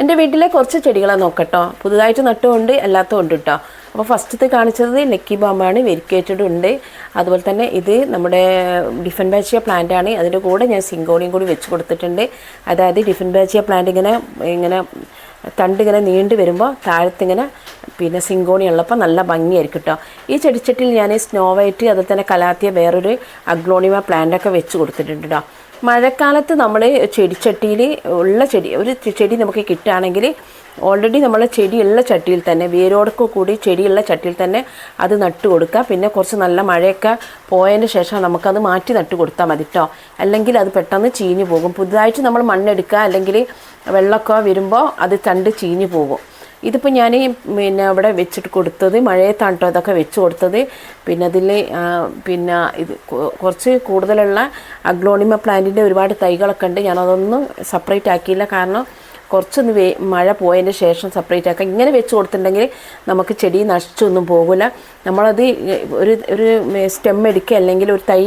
എന്റെ വീട്ടിലെ കുറച്ച് ചെടികളെ നോക്കട്ടോ. പുതുതായിട്ട് നട്ടുമുണ്ട് അല്ലാത്തതും ഉണ്ട് കേട്ടോ അപ്പോൾ ഫസ്റ്റത്തെ കാണിച്ചത് ലക്കി ബാമ്പാണ് വെരിക്കേറ്റഡ് ഉണ്ട്. അതുപോലെ തന്നെ ഇത് നമ്മുടെ ഡിഫൻ ബാച്ചിയ പ്ലാന്റ് ആണ്. അതിന്റെ കൂടെ ഞാൻ സിങ്കോണിയും കൂടി വെച്ച് കൊടുത്തിട്ടുണ്ട്. അതായത് ഡിഫൻ ബാച്ചിയ പ്ലാന്റ് ഇങ്ങനെ ഇങ്ങനെ തണ്ട് ഇങ്ങനെ നീണ്ടു വരുമ്പോൾ താഴത്തിങ്ങനെ പിന്നെ സിങ്കോണി ഉള്ളപ്പോൾ നല്ല ഭംഗിയായിരിക്കും കേട്ടോ ഈ ചെടിച്ചട്ടിയിൽ ഞാൻ സ്നോ വൈറ്റ് അതുപോലെ തന്നെ കലാത്തിയ വേറൊരു അഗ്ലോണിമ പ്ലാന്റൊക്കെ വെച്ച് കൊടുത്തിട്ടുണ്ട് കേട്ടോ മഴക്കാലത്ത് നമ്മൾ ചെടിച്ചട്ടിയിൽ ഉള്ള ചെടി ഒരു ചെടി നമുക്ക് കിട്ടുകയാണെങ്കിൽ ഓൾറെഡി നമ്മൾ ചെടിയുള്ള ചട്ടിയിൽ തന്നെ വേരോടൊക്കെ കൂടി ചെടിയുള്ള ചട്ടിയിൽ തന്നെ അത് നട്ട് കൊടുക്കുക. പിന്നെ കുറച്ച് നല്ല മഴയൊക്കെ പോയതിന് ശേഷം നമുക്കത് മാറ്റി നട്ട് കൊടുത്താൽ മതി കേട്ടോ അല്ലെങ്കിൽ അത് പെട്ടെന്ന് ചീഞ്ഞു പോകും. പുതുതായിട്ട് നമ്മൾ മണ്ണെടുക്കുക അല്ലെങ്കിൽ വെള്ളമൊക്കെ വരുമ്പോൾ അത് തണ്ട് ചീഞ്ഞു പോകും. ഇതിപ്പോൾ ഞാൻ പിന്നെ അവിടെ വെച്ചിട്ട് കൊടുത്തത് മഴയത്താണ് കേട്ടോ ഇതൊക്കെ വെച്ച് കൊടുത്തത്. പിന്നെ അതിൽ പിന്നെ ഇത് കുറച്ച് കൂടുതലുള്ള അഗ്ലോണിമ പ്ലാന്റിന്റെ ഒരുപാട് തൈകളൊക്കെ ഉണ്ട്. ഞാനതൊന്നും സെപ്പറേറ്റ് ആക്കിയില്ല. കാരണം കുറച്ചൊന്ന് വേ മഴ പോയതിന് ശേഷം സെപ്പറേറ്റ് ആക്കാം. ഇങ്ങനെ വെച്ച് കൊടുത്തിട്ടുണ്ടെങ്കിൽ നമുക്ക് ചെടി നശിച്ചൊന്നും പോകില്ല നമ്മളത് ഒരു ഒരു സ്റ്റെം എടുക്കുക അല്ലെങ്കിൽ ഒരു തൈ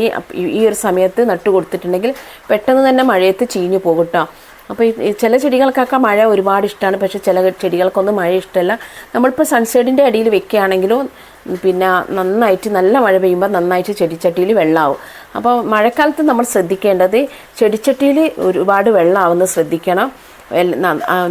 ഈ- ഒരു സമയത്ത് നട്ട് കൊടുത്തിട്ടുണ്ടെങ്കിൽ പെട്ടെന്ന് തന്നെ മഴയത്ത് ചീഞ്ഞു പോകും കേട്ടോ അപ്പോൾ ഈ ചില ചെടികൾക്കൊക്കെ മഴ ഒരുപാട് ഇഷ്ടമാണ് പക്ഷേ ചില ചെടികൾക്കൊന്നും മഴ ഇഷ്ടമല്ല. നമ്മളിപ്പോൾ സൺസൈഡിന്റെ അടിയിൽ വെക്കുകയാണെങ്കിലും പിന്നെ നന്നായിട്ട് നല്ല മഴ പെയ്യുമ്പോൾ നന്നായിട്ട് ചെടിച്ചട്ടിയിൽ വെള്ളമാവും അപ്പോൾ മഴക്കാലത്ത് നമ്മൾ ശ്രദ്ധിക്കേണ്ടത് ചെടിച്ചട്ടിയിൽ ഒരുപാട് വെള്ളമാവുന്നത് ശ്രദ്ധിക്കണം.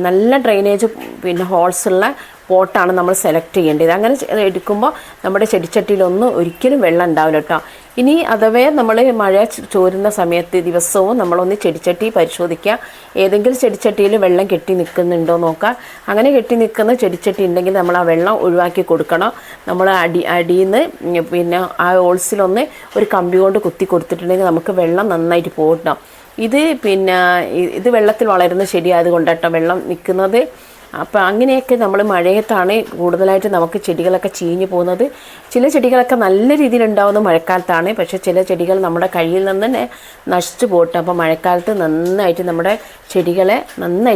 നല്ല ഡ്രെയിനേജ് പിന്നെ ഹോൾസ് ഉള്ള പോട്ടാണ് നമ്മൾ സെലക്ട് ചെയ്യേണ്ടത്. അങ്ങനെ എടുക്കുമ്പോൾ നമ്മുടെ ചെടിച്ചട്ടിയിലൊന്നും ഒരിക്കലും വെള്ളം ഉണ്ടാവില്ല കേട്ടോ. ഇനി അഥവേ നമ്മൾ മഴ ചോരുന്ന സമയത്ത് ദിവസവും നമ്മളൊന്ന് ചെടിച്ചട്ടി പരിശോധിക്കുക ഏതെങ്കിലും ചെടിച്ചട്ടിയിൽ വെള്ളം കെട്ടി നിൽക്കുന്നുണ്ടോ നോക്കുക അങ്ങനെ കെട്ടി നിൽക്കുന്ന ചെടിച്ചട്ടി ഉണ്ടെങ്കിൽ നമ്മൾ ആ വെള്ളം ഒഴിവാക്കി കൊടുക്കണം. നമ്മൾ അടി അടിയിൽ നിന്ന് പിന്നെ ആ ഓൾസിലൊന്ന് ഒരു കമ്പി കൊണ്ട് കുത്തി കൊടുത്തിട്ടുണ്ടെങ്കിൽ നമുക്ക് വെള്ളം നന്നായിട്ട് പോകട്ടോ. ഇത് പിന്നെ ഇത് വെള്ളത്തിൽ വളരുന്ന ചെടിയായതുകൊണ്ട് കേട്ടോ വെള്ളം നിൽക്കുന്നത്. അപ്പോൾ അങ്ങനെയൊക്കെ നമ്മൾ മഴയത്താണ് കൂടുതലായിട്ട് നമുക്ക് ചെടികളൊക്കെ ചീഞ്ഞു പോകുന്നത്. ചില ചെടികളൊക്കെ നല്ല രീതിയിൽ ഉണ്ടാവുന്ന മഴക്കാലത്താണ്. പക്ഷേ ചില ചെടികൾ നമ്മുടെ കയ്യിൽ നിന്ന് തന്നെ നശിച്ചു പോട്ടെ. അപ്പോൾ മഴക്കാലത്ത് നന്നായിട്ട് നമ്മുടെ ചെടികളെ നന്നായിട്ട്